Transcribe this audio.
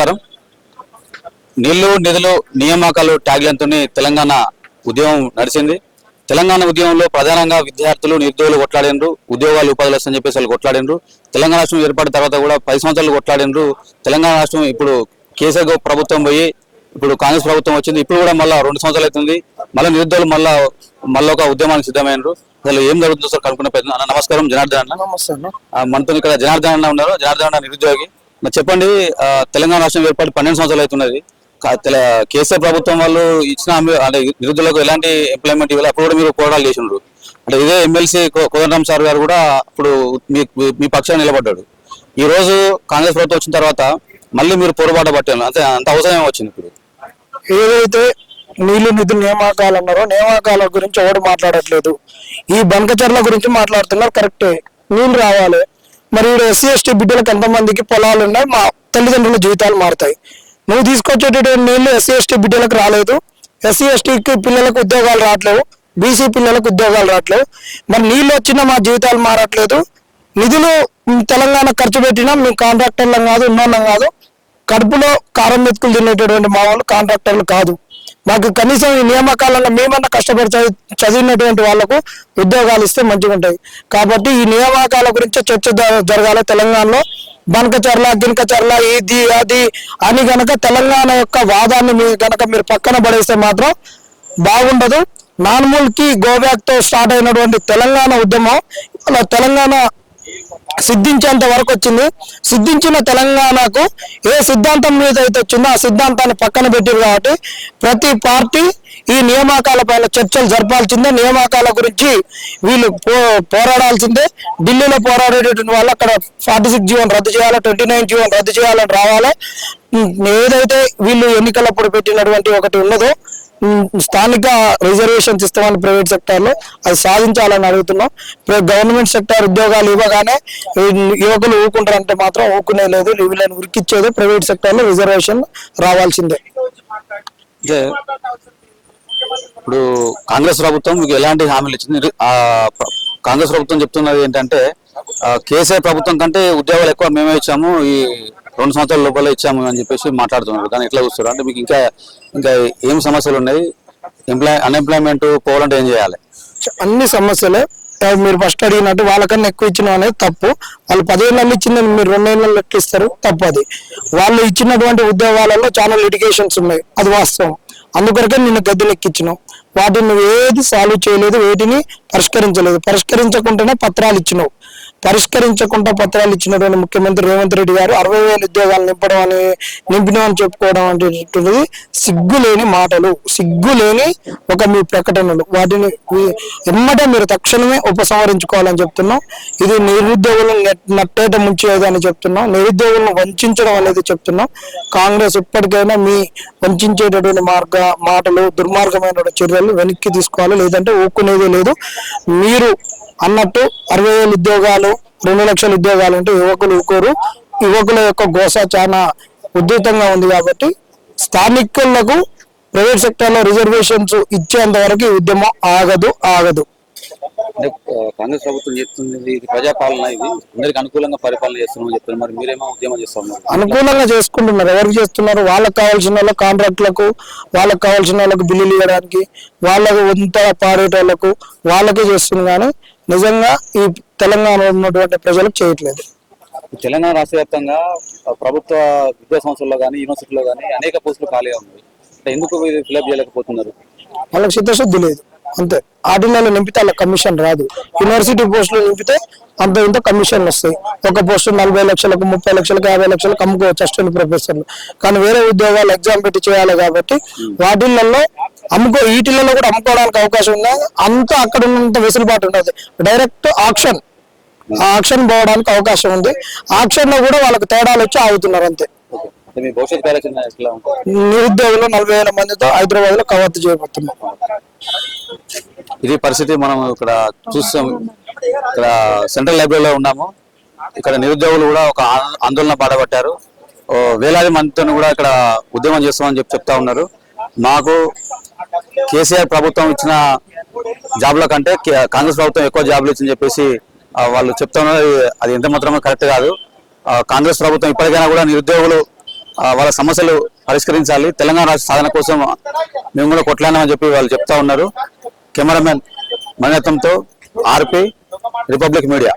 నమస్కారం. నీళ్ళు నిధులు నియామకాలు ట్యాగ్లతో తెలంగాణ ఉద్యమం నడిచింది. తెలంగాణ ఉద్యమంలో ప్రధానంగా విద్యార్థులు నిరుద్యోగులు కొట్లాడినరు ఉద్యోగాలు ఉపాధులు వస్తాయని చెప్పేసి వాళ్ళు కొట్లాడినరు తెలంగాణ రాష్ట్రం ఏర్పడిన తర్వాత కూడా పది సంవత్సరాలు కొట్లాడినరు తెలంగాణ రాష్ట్రం ఇప్పుడు కేసీఆర్ ప్రభుత్వం పోయి ఇప్పుడు కాంగ్రెస్ ప్రభుత్వం వచ్చింది. ఇప్పుడు కూడా మళ్ళీ రెండు సంవత్సరాలు అవుతుంది. మళ్ళీ నిరుద్యోగులు మళ్ళా మళ్ళీ ఒక ఉద్యమానికి సిద్ధమైనరు అసలు ఏం జరుగుతుందో సార్ కనుక్కున్న నమస్కారం జనార్దన్ అన్న. మనతో ఇక్కడ జనార్దన్ అన్న ఉన్నారు. జనార్దన్ అన్న నిరుద్యోగి. మరి చెప్పండి తెలంగాణ రాష్ట్రం ఏర్పాటు పన్నెండు సంవత్సరాలు అవుతున్నది. తెల- కేసీఆర్ ప్రభుత్వం వాళ్ళు ఇచ్చిన అంటే నిరుద్యులకు ఎలాంటి ఎంప్లాయ్మెంట్ ఇవ్వాలి అప్పుడు కూడా మీరు పోరాటాలు చేసినారు అంటే ఇదే ఎమ్మెల్సీ కోదండరామ్ సార్ గారు కూడా ఇప్పుడు మీ మీ- పక్షాన్ని నిలబడ్డాడు. ఈ రోజు కాంగ్రెస్ ప్రభుత్వం వచ్చిన తర్వాత మళ్ళీ మీరు పొరపాటు పట్టాను అంతే అంత అవసరం వచ్చింది ఇప్పుడు? ఏదైతే నీళ్ళు నిధులు నియామకాలు అన్నారో నియామకాల గురించి ఎవరు మాట్లాడట్లేదు. ఈ బంకచర్ల గురించి మాట్లాడుతున్నారు కరెక్టే. నీళ్ళు రావాలి. మరి ఎస్సీ ఎస్టీ బిడ్డలకు ఎంతమందికి పొలాలు ఉన్నాయి మా తల్లిదండ్రుల జీవితాలు మారుతాయి. నువ్వు తీసుకొచ్చేటటువంటి నీళ్ళు ఎస్సీ ఎస్టీ బిడ్డలకు రాలేదు. ఎస్సీ ఎస్టీకి పిల్లలకు ఉద్యోగాలు రావట్లేవు. బీసీ పిల్లలకు ఉద్యోగాలు రావట్లేవు. మరి నీళ్ళు వచ్చినా మా జీవితాలు మారట్లేదు. నిధులు తెలంగాణ ఖర్చు పెట్టినా మేము కాంట్రాక్టర్లం కాదు ఉన్నోళ్ళం కాదు. కడుపులో కారం మెతుకులు తినేటటువంటి మా వాళ్ళు కాంట్రాక్టర్లు కాదు. మాకు కనీసం ఈ నియామకాలలో మేమన్నా కష్టపడి చదివి చదివినటువంటి వాళ్ళకు ఉద్యోగాలు ఇస్తే మంచిగా ఉంటాయి కాబట్టి ఈ నియామకాల గురించి చర్చ జరగాలి తెలంగాణలో. బనకచర్ల గినకచర్ల ఇది అది అని గనక తెలంగాణ యొక్క వాదాన్ని మీ గనక మీరు పక్కన పడేస్తే మాత్రం బాగుండదు. నాన్మూల్కి గోబ్యాక్తో స్టార్ట్ అయినటువంటి తెలంగాణ ఉద్యమం తెలంగాణ సిద్ధించేంత వరకు వచ్చింది. సిద్ధించిన తెలంగాణకు ఏ సిద్ధాంతం మీద అయితే వచ్చిందో ఆ సిద్ధాంతాన్ని పక్కన పెట్టారు కాబట్టి ప్రతి పార్టీ ఈ నియామకాల పైన చర్చలు జరపాల్సిందే. నియామకాల గురించి వీళ్ళు పో పోరాడాల్సిందే. ఢిల్లీలో పోరాడేటటువంటి వాళ్ళు అక్కడ ఫార్టీ సిక్స్ జీవన్ రద్దు చేయాలి ట్వంటీ నైన్ జీవన్ రద్దు చేయాలని రావాలి. ఏదైతే వీళ్ళు ఎన్నికలప్పుడు పెట్టినటువంటి ఒకటి ఉన్నదో స్థానిక రిజర్వేషన్స్ ఇస్తామని ప్రైవేట్ సెక్టార్లో అది సాధించాలని అడుగుతున్నాం. గవర్నమెంట్ సెక్టార్ ఉద్యోగాలు ఇవ్వగానే యువకులు ఊరుకుంటారంటే మాత్రం ఊరుకునే లేదు వీళ్ళని ఉరికిచ్చేది ప్రైవేట్ సెక్టార్లో రిజర్వేషన్ రావాల్సిందే. ఇప్పుడు కాంగ్రెస్ ప్రభుత్వం మీకు ఎలాంటి హామీలు ఇచ్చింది? ఆ, కాంగ్రెస్ ప్రభుత్వం చెప్తున్నది ఏంటంటే కేసీఆర్ ప్రభుత్వం కంటే ఉద్యోగాలు ఎక్కువ మేమే ఇచ్చాము ఈ రెండు సంవత్సరాల లోపల ఇచ్చాము అని చెప్పేసి మాట్లాడుతున్నారు. కానీ ఎట్లా చూస్తారు? అంటే మీకు ఇంకా ఇంకా ఏం సమస్యలు ఉన్నాయి? ఎంప్లాయ్ అన్ఎంప్లాయ్మెంట్ పోవాలంటే ఏం చేయాలి? అన్ని సమస్యలే. మీరు ఫస్ట్ అడిగినట్టు వాళ్ళకన్నా ఎక్కువ ఇచ్చిన అనేది తప్పు. వాళ్ళు పదిహేను ఇచ్చిందని మీరు రెండేళ్ళు ఎట్లా ఇస్తారు తప్పు అది. వాళ్ళు ఇచ్చినటువంటి ఉద్యోగాలలో చాలా లిటిగేషన్స్ ఉన్నాయి. అది వాస్తవం. అందుకొరకే నిన్ను గద్దెనెక్కిచ్చినాం. వాటిని నువ్వు ఏది సాల్వ్ చేయలేదు వేటిని పరిష్కరించలేదు. పరిష్కరించకుండానే పత్రాలు ఇచ్చినావు. పరిష్కరించకుండా పత్రాలు ఇచ్చినటువంటి ముఖ్యమంత్రి రేవంత్ రెడ్డి గారు అరవై వేల ఉద్యోగాలు నింపడం అని నింపినామని చెప్పుకోవడం అనేటువంటిది సిగ్గులేని మాటలు సిగ్గులేని ఒక మీ ప్రకటనలు. వాటిని మీ- ఎమ్మటే మీరు తక్షణమే ఉపసంహరించుకోవాలని చెప్తున్నాం. ఇది నిరుద్యోగులను నెట్- నట్టేట ముంచేది అని చెప్తున్నాం. నిరుద్యోగులను వంచడం అనేది చెప్తున్నాం. కాంగ్రెస్ ఇప్పటికైనా మీ వంచేటటువంటి మార్గ మాటలు దుర్మార్గమైన చర్యలు వెనక్కి తీసుకోవాలి. లేదంటే ఊక్కునేది లేదు. మీరు అన్నట్టు అరవై వేల ఉద్యోగాలు రెండు లక్షల ఉద్యోగాలు అంటే యువకులు ఊకోరు యువకుల యొక్క గోస చాలా ఉధృతంగా ఉంది కాబట్టి స్థానికులకు ప్రైవేట్ సెక్టర్లో రిజర్వేషన్స్ ఇచ్చేంత వరకు ఈ ఉద్యమం ఆగదు ఆగదు. అంటే కాంగ్రెస్ ప్రభుత్వం చెప్తుంది ఇది ప్రజాపాలన ఇది అందరికి అనుకూలంగా పరిపాలన చేస్తున్నామని చెప్తున్నారు మరి మీరేమో ఉద్యమం చేస్తున్నారు అనుకూలంగా చేసుకుంటున్నారు. ఎవరికి చేస్తున్నారు? వాళ్ళకి కావాల్సిన వాళ్ళ కాంట్రాక్టులకు వాళ్ళకి కావాల్సిన వాళ్ళకు బిల్లులు ఇవ్వడానికి వాళ్ళకు వంత పాడేటోళ్ళకు వాళ్ళకే చేస్తుంది కానీ నిజంగా ఈ తెలంగాణలో ఉన్నటువంటి ప్రజలకు చేయట్లేదు. తెలంగాణ రాష్ట్ర వ్యాప్తంగా ప్రభుత్వ విద్యా సంస్థల్లో కానీ యూనివర్సిటీలో కానీ అనేక పోస్టులు ఖాళీగా ఉన్నాయి. ఎందుకు ఫిలప్ చేయలేకపోతున్నారు? వాళ్ళకి చిత్తశుద్ధి లేదు. అంతే. ఆర్డినల్ నింపితే వాళ్ళ కమిషన్ రాదు. యూనివర్సిటీ పోస్టులు నింపితే అంత ఇంత కమిషన్లు వస్తాయి. ఒక పోస్టు నలభై లక్షలకు ముప్పై లక్షలకు యాభై లక్షలకు అమ్ముకోవచ్చు అసిస్టెంట్ ప్రొఫెసర్లు కానీ వేరే ఉద్యోగాలు ఎగ్జామ్ పెట్టి చేయాలి కాబట్టి వాటిల్లో అమ్ముకో వీటిలలో కూడా అమ్ముకోవడానికి అవకాశం ఉంది? అంతా అక్కడ ఉన్నంత వెసులుబాటు ఉండదు. డైరెక్ట్ ఆక్షన్ ఆ ఆక్షన్ పోవడానికి అవకాశం ఉంది. ఆక్షన్లో కూడా వాళ్ళకి తేడాలు వచ్చి ఆగుతున్నారు అంతే. మీ భవిష్యత్ కార్యాచరణ ఎట్లా ఉంటుంది? నిరుద్యోగులు నలభై వేల మందితో హైదరాబాద్లో కవర్తు చేయబోతున్నాం ఇది పరిస్థితి మనం ఇక్కడ చూస్తాం. ఇక్కడ సెంట్రల్ లైబ్రరీలో ఉన్నాము. ఇక్కడ నిరుద్యోగులు కూడా ఒక ఆందోళన బాధపడ్డారు వేలాది మందితో కూడా ఇక్కడ ఉద్యమం చేస్తామని చెప్పి చెప్తా ఉన్నారు. మాకు కేసీఆర్ ప్రభుత్వం ఇచ్చిన జాబ్ల కంటే కాంగ్రెస్ ప్రభుత్వం ఎక్కువ జాబ్లు ఇచ్చిందని చెప్పేసి వాళ్ళు చెప్తా ఉన్నారు. అది- ఎంత మాత్రమే కరెక్ట్ కాదు. కాంగ్రెస్ ప్రభుత్వం ఇప్పటికైనా కూడా నిరుద్యోగులు వాళ్ళ సమస్యలు పరిష్కరించాలి. తెలంగాణ రాష్ట్ర సాధన కోసం మేము కూడా కొట్లానామని చెప్పి వాళ్ళు చెప్తా ఉన్నారు. కెమెరామెన్ మణిరత్నంతో ఆర్పి రిపబ్లిక్ మీడియా.